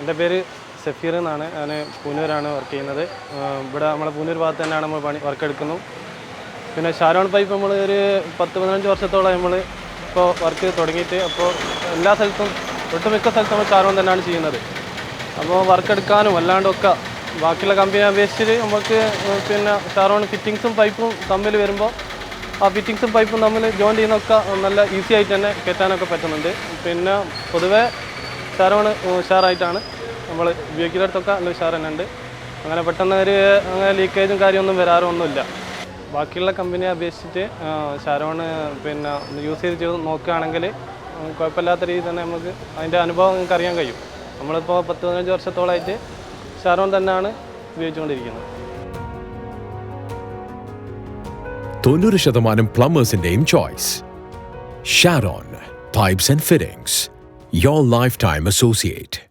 എന്റെ പേര് സഫീർ എന്നാണ്. ഞാൻ പൂനൂരാണ് വർക്ക് ചെയ്യുന്നത്. ഇവിടെ നമ്മളെ പൂനൂർ ഭാഗത്ത് തന്നെയാണ് നമ്മൾ പണി വർക്ക് എടുക്കുന്നു. പിന്നെ ഷാരോൺ പൈപ്പ് നമ്മൾ ഒരു പത്ത് പതിനഞ്ച് വർഷത്തോളം നമ്മൾ ഇപ്പോൾ വർക്ക് തുടങ്ങിയിട്ട് അപ്പോൾ എല്ലാ സ്ഥലത്തും ഒട്ടുമിക്ക സ്ഥലത്തും നമ്മൾ ഷാരോൺ തന്നെയാണ് ചെയ്യുന്നത്. അപ്പോൾ വർക്ക് എടുക്കാനും അല്ലാണ്ടൊക്കെ ബാക്കിയുള്ള കമ്പനി അപേക്ഷിച്ച് നമുക്ക് പിന്നെ ഷാരോൺ ഫിറ്റിങ്സും പൈപ്പും തമ്മിൽ വരുമ്പോൾ ആ ഫിറ്റിങ്സും പൈപ്പും തമ്മിൽ ജോയിൻ ചെയ്യുന്നൊക്കെ നല്ല ഈസി ആയിട്ട് തന്നെ കയറ്റാനൊക്കെ പറ്റുന്നുണ്ട്. പിന്നെ പൊതുവേ ഷാരോൺ ഉഷാറായിട്ടാണ് നമ്മൾ ഉപയോഗിക്കുന്നിടത്തൊക്കെ നല്ല ഉഷാർ തന്നെ ഉണ്ട് അങ്ങനെ പെട്ടെന്ന് ഒരു അങ്ങനെ ലീക്കേജും കാര്യമൊന്നും വരാറൊന്നുമില്ല. ബാക്കിയുള്ള കമ്പനിയെ അപേക്ഷിച്ചിട്ട് ഷാരോണ് പിന്നെ യൂസ് ചെയ്ത് ചെയ്ത് നോക്കുകയാണെങ്കിൽ കുഴപ്പമില്ലാത്ത രീതിയിൽ തന്നെ നമുക്ക് അതിന്റെ അനുഭവം നിങ്ങൾക്ക് അറിയാൻ കഴിയും. നമ്മളിപ്പോൾ പത്ത് പതിനഞ്ച് വർഷത്തോളമായിട്ട് ഷാരോൺ തന്നെയാണ് ഉപയോഗിച്ചുകൊണ്ടിരിക്കുന്നത്. തൊണ്ണൂറ് ശതമാനം പ്ലംബേഴ്സിന്റെയും choice Sharon pipes and fittings your lifetime associate.